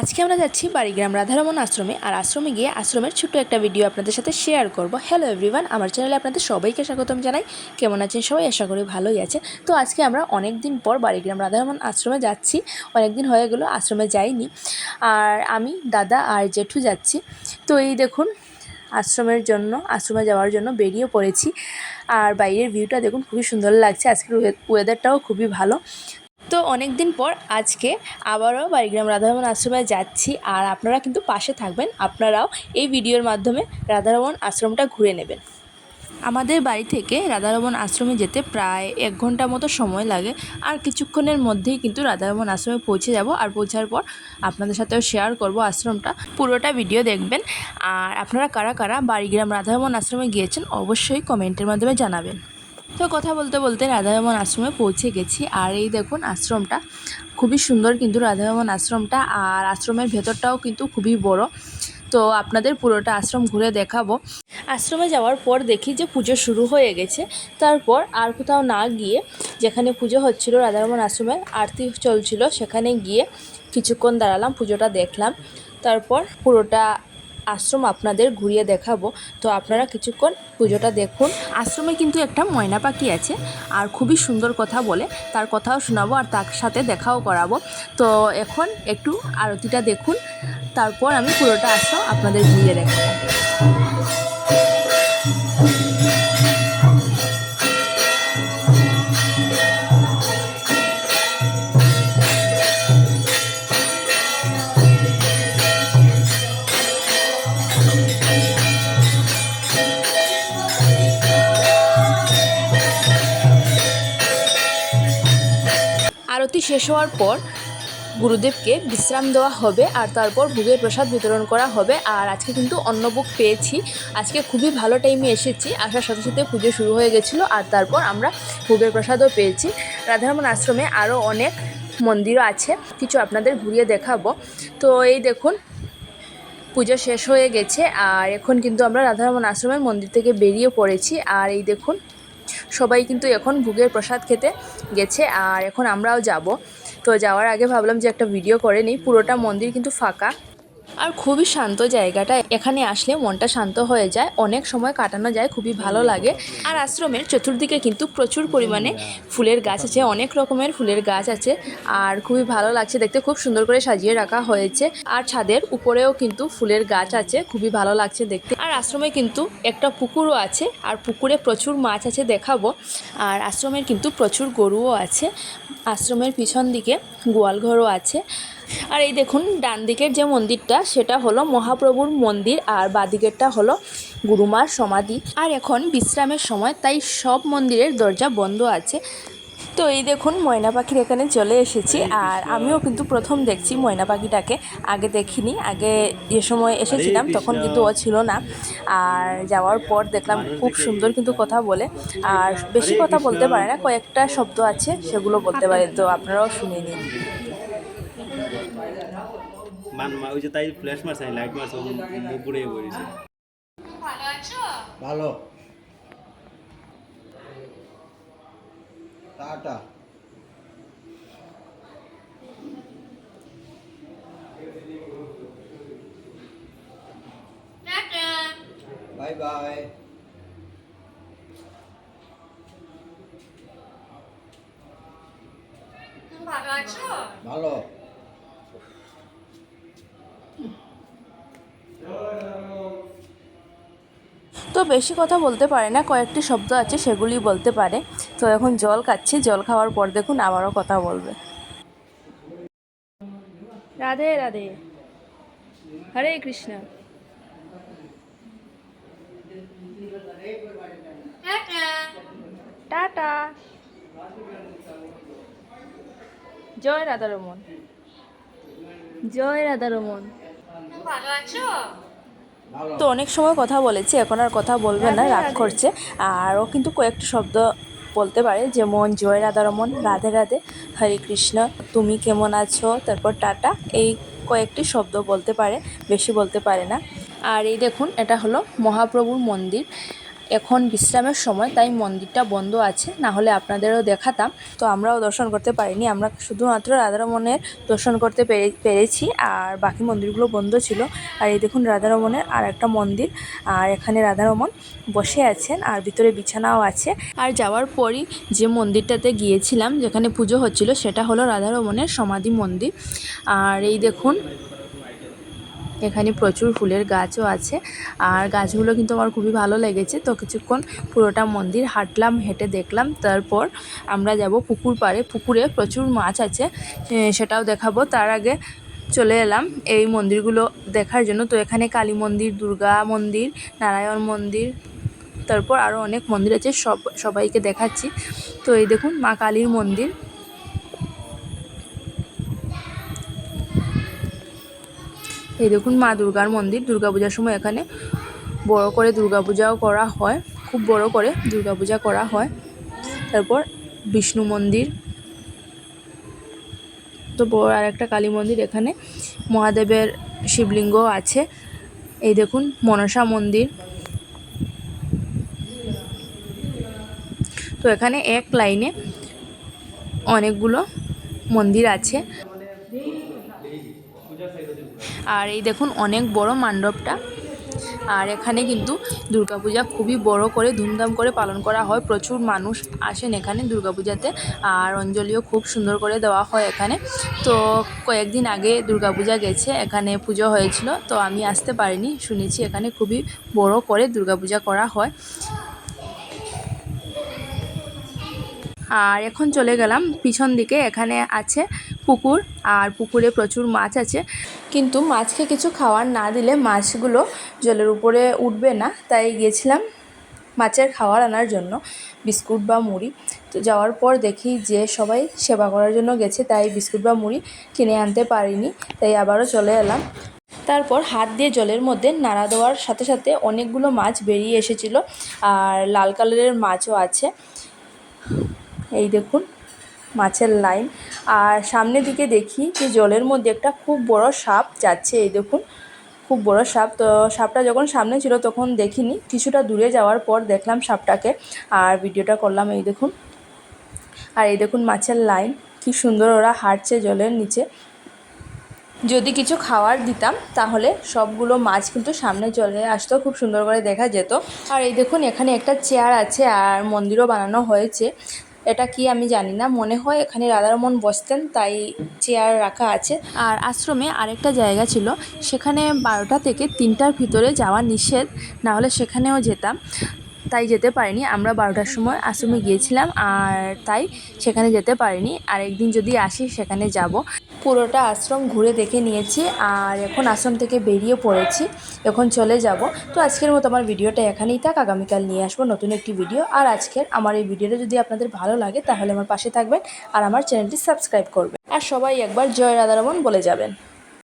আজকে আমরা যাচ্ছি বাড়িগ্রাম রাধারমন আশ্রমে, আর আশ্রমে গিয়ে আশ্রমের ছোট্ট একটা ভিডিও আপনাদের সাথে শেয়ার করব। হ্যালো এভরিওয়ান আমার চ্যানেলে আপনাদের সবাইকে স্বাগতম জানাই। কেমন আছেন সবাই? আশা করি ভালোই আছে তো আজকে আমরা অনেক দিন পর বাড়িগ্রাম রাধারমন আশ্রমে যাচ্ছি। অনেক দিন হয়ে গেলো, আশ্রমে যাইনি। আর আমি, দাদা আর জেঠু যাচ্ছি। তো এই দেখুন, আশ্রমের জন্য, আশ্রমে যাওয়ার জন্য বেরিয়ে পড়েছি। আর বাইরের ভিউটা দেখুন, খুবই সুন্দর লাগছে। আজকের ওয়েদারটাও খুবই ভালো। তো অনেক দিন পর আজকে আবারও বাড়িগ্রাম রাধারমন আশ্রমে যাচ্ছি আর আপনারা কিন্তু পাশে থাকবেন। আপনারাও এই ভিডিওর মাধ্যমে রাধারমন আশ্রমটা ঘুরে নেবেন। আমাদের বাড়ি থেকে রাধারমন আশ্রমে যেতে প্রায় এক ঘণ্টা মতো সময় লাগে আর কিছুক্ষণের মধ্যেই কিন্তু রাধারমন আশ্রমে পৌঁছে যাব আর পৌঁছার পর আপনাদের সাথেও শেয়ার করব আশ্রমটা। পুরোটা ভিডিও দেখবেন। আর আপনারা কারা কারা বাড়িগ্রাম রাধারমন আশ্রমে গিয়েছেন অবশ্যই কমেন্টের মাধ্যমে জানাবেন। তো কথা বলতে বলতে রাধারমন আশ্রমে পৌঁছে গেছি। আর এই দেখুন আশ্রমটা, খুবই সুন্দর কিন্তু রাধারমন আশ্রমটা। আর আশ্রমের ভেতরটাও কিন্তু খুবই বড়। তো আপনাদের পুরোটা আশ্রম ঘুরে দেখাবো। আশ্রমে যাওয়ার পর দেখি যে পুজো শুরু হয়ে গেছে। তারপর আর কোথাও না গিয়ে যেখানে পুজো হচ্ছিল রাধারমন আশ্রমে আরতি চলছিল, সেখানে গিয়ে কিছুক্ষণ দাঁড়ালাম, পুজোটা দেখলাম। তারপর পুরোটা আশ্রম আপনাদের ঘুরিয়ে দেখাবো। তো আপনারা কিছুক্ষণ পুজোটা দেখুন। আশ্রমে কিন্তু একটা ময়না পাখি আছে, আর খুবই সুন্দর কথা বলে। তার কথাও শোনাবো আর তার সাথে দেখাও করাবো। তো এখন একটু আরতিটা দেখুন, তারপর আমি পুরোটা আশ্রম আপনাদের ঘুরিয়ে দেখাবো। আরতি শেষ হওয়ার পর গুরুদেবকে বিশ্রাম দেওয়া হবে আর তারপর ভোগের প্রসাদ বিতরণ করা হবে। আর আজকে কিন্তু অন্নভোগ পেয়েছি। আজকে খুবই ভালো টাইমে এসেছি। আসার সাথে সাথে পুজো শুরু হয়ে গেছিল আর তারপর আমরা ভোগের প্রসাদও পেয়েছি। রাধারমন আশ্রমে আরও অনেক মন্দিরও আছে। কিছু আপনাদের ঘুরিয়ে দেখাবো। তো এই দেখুন পুজো শেষ হয়ে গেছে, আর এখন কিন্তু আমরা রাধারমন আশ্রমের মন্দির থেকে বেরিয়ে পড়েছি। আর এই দেখুন, সবাই কিন্তু এখন ভুগের প্রসাদ খেতে গেছে, আর এখন আমরাও যাব। তো যাওয়ার আগে ভাবলাম যে একটা ভিডিও করে নিই, পুরোটা মন্দির কিন্তু ফাঁকা। আর খুবই শান্ত জায়গাটা। এখানে আসলে মনটা শান্ত হয়ে যায়, অনেক সময় কাটানো যায়, খুবই ভালো লাগে। আর আশ্রমের চতুর্দিকে কিন্তু প্রচুর পরিমাণে ফুলের গাছ আছে, অনেক রকমের ফুলের গাছ আছে। আর খুবই ভালো লাগছে দেখতে, খুব সুন্দর করে সাজিয়ে রাখা হয়েছে। আর ছাদের উপরেও কিন্তু ফুলের গাছ আছে, খুবই ভালো লাগছে দেখতে। আর আশ্রমে কিন্তু একটা পুকুরও আছে, আর পুকুরে প্রচুর মাছ আছে দেখাবো। আর আশ্রমের কিন্তু প্রচুর গরুও আছে। আশ্রমের পিছন দিকে গোয়ালঘরও আছে। আর এই দেখুন, ডান দিকের যে মন্দিরটা, সেটা হলো মহাপ্রভুর মন্দির আর বাদিকেরটা হলো গুরুমার সমাধি। আর এখন বিশ্রামের সময়, তাই সব মন্দিরের দরজা বন্ধ আছে। তো এই দেখুন ময়না পাখির এখানে চলে এসেছি। আর আমিও কিন্তু প্রথম দেখছি ময়না পাখিটাকে আগে দেখিনি। আগে যে সময় এসেছিলাম তখন কিন্তু ও ছিল না। আর যাওয়ার পর দেখলাম খুব সুন্দর কিন্তু কথা বলে। আর বেশি কথা বলতে পারে না কয়েকটা শব্দ আছে সেগুলো বলতে পারে। তো আপনারাও শুনে নিন। মা- তাই ফ্ল্যাশ মারছে লাইট মারছে মুখ ঘুরে পড়েছে ভালো। টাটা বাই বাই ভালো আছো ভালো বেশি কথা বলতে পারে না কয়েকটি শব্দ আছে সেগুলি বলতে পারে। তো এখন জল খাচ্ছি জল খাওয়ার পর দেখুন আবারও কথা বলবে। রাধে রাধে। হরে কৃষ্ণ। Tata tata. জয় রাধারমন। জয় রাধারমন। ভালো আছো? তো অনেক সময় কথা বলেছি, এখন আর কথা বলবে না, রাগ করছে। আর ও কিন্তু কয়েকটি শব্দ বলতে পারে যেমন জয় রাধারমন রাধে রাধে, হরে কৃষ্ণ, তুমি কেমন আছো? তারপর টাটা, এই কয়েকটি শব্দ বলতে পারে, বেশি বলতে পারে না। আর এই দেখুন, এটা হলো মহাপ্রভুর মন্দির। এখন বিশ্রামের সময়, তাই মন্দিরটা বন্ধ আছে না হলে আপনাদেরও দেখাতাম। তো আমরাও দর্শন করতে পারিনি, আমরা শুধুমাত্র রাধারমণের দর্শন করতে পেরে, পেরেছি, আর বাকি মন্দিরগুলো বন্ধ ছিল। আর এই দেখুন রাধারমণের আর একটা মন্দির, আর এখানে রাধারমণ বসে আছেন, আর ভিতরে বিছানাও আছে। আর যাওয়ার পরই যে মন্দিরটাতে গিয়েছিলাম, যেখানে পুজো হচ্ছিল, সেটা হলো রাধারমণের সমাধি মন্দির। আর এই দেখুন এখানে প্রচুর ফুলের গাছও আছে। আর গাছগুলো কিন্তু আমার খুবই ভালো লেগেছে। তো কিছুক্ষণ পুরোটা মন্দির হাঁটলাম, হেঁটে দেখলাম। তারপর আমরা যাব পুকুর পাড়ে। পুকুরে প্রচুর মাছ আছে সেটাও দেখাবো। তার আগে চলে এলাম এই মন্দিরগুলো দেখার জন্য। তো এখানে কালী মন্দির, দুর্গা মন্দির, নারায়ণ মন্দির, তারপর আরও অনেক মন্দির আছে। সব, সবাইকে দেখাচ্ছি। তো এই দেখুন মা কালীর মন্দির। এই দেখুন মা দুর্গার মন্দির, দুর্গাপূজার সময় এখানে বড় করে দুর্গাপূজাও করা হয়, খুব বড় করে দুর্গাপূজা করা হয়। তারপর বিষ্ণু মন্দির। তো বড় আর একটা কালী মন্দির এখানে, মহাদেবের শিবলিঙ্গ আছে। এই দেখুন মনসা মন্দির। তো এখানে এক লাইনে অনেকগুলো মন্দির আছে। আর এই দেখুন অনেক বড় মণ্ডপটা আর এখানে কিন্তু দুর্গাপূজা খুবই বড় করে, ধুমধাম করে পালন করা হয়। প্রচুর মানুষ আসেন এখানে দুর্গাপূজাতে আর অঞ্জলিও খুব সুন্দর করে দেওয়া হয় এখানে। তো কয়েকদিন আগে দুর্গাপূজা গেছে, এখানে পুজো হয়েছিল, তো আমি আসতে পারিনি। শুনেছি এখানে খুবই বড় করে দুর্গাপূজা করা হয়। আর এখন চলে গেলাম, পিছন দিকে এখানে আছে পুকুর, আর পুকুরে প্রচুর মাছ আছে। কিন্তু মাছকে কিছু খাওয়ার না দিলে মাছগুলো জলের উপরে উঠবে না। তাই গেছিলাম মাছের খাবার আনার জন্য, বিস্কুট বা মুড়ি। তো যাওয়ার পর দেখি যে সবাই সেবা করার জন্য গেছে, তাই বিস্কুট বা মুড়ি কিনে আনতে পারিনি। তাই আবারও চলে এলাম। তারপর হাত দিয়ে জলের মধ্যে নাড়া দেওয়ার সাথে সাথে অনেকগুলো মাছ বেরিয়ে এসেছিল, আর লাল কালারের মাছও আছে। এই দেখুন। মাছের লাইন। আর সামনের দিকে দেখি যে জলের মধ্যে একটা খুব বড় সাপ যাচ্ছে। এই দেখুন, খুব বড় সাপ। তো সাপটা যখন সামনে ছিল তখন দেখিনি। কিছুটা দূরে যাওয়ার পর দেখলাম সাপটাকে। আর ভিডিওটা করলাম এই দেখুন। আর এই দেখুন মাছের লাইন, কি সুন্দর ওরা হাঁটছে জলের নিচে। যদি কিছু খাওয়ার দিতাম, তাহলে সবগুলো মাছ কিন্তু সামনে চলে আসতো, খুব সুন্দর করে দেখা যেত। আর এই দেখুন, এখানে একটা চেয়ার আছে, আর মন্দিরও বানানো হয়েছে। এটা কি আমি জানি না। মনে হয় এখানে রাধারমন বসতেন, তাই চেয়ার রাখা আছে। আর আশ্রমে আরেকটা জায়গা ছিল, সেখানে বারোটা থেকে তিনটার ভিতরে যাওয়া নিষেধ, না হলে সেখানেও যেতাম। তাই যেতে পারিনি, আমরা বারোটার সময় আশ্রমে গিয়েছিলাম, আর তাই সেখানে যেতে পারিনি। আর একদিন যদি আসি, সেখানে যাব। পুরোটা আশ্রম ঘুরে দেখে নিয়েছি আর এখন আশ্রম থেকে বেরিয়ে পড়েছি, এখন চলে যাব। তো আজকের মতো আমার ভিডিওটা এখানেই থাক, আগামীকাল নিয়ে আসব নতুন একটি ভিডিও। আর আজকের আমার এই ভিডিওটা যদি আপনাদের ভালো লাগে, তাহলে আমার পাশে থাকবেন আর আমার চ্যানেলটি সাবস্ক্রাইব করবেন। আর সবাই একবার জয় রাধারমন বলে যাবেন।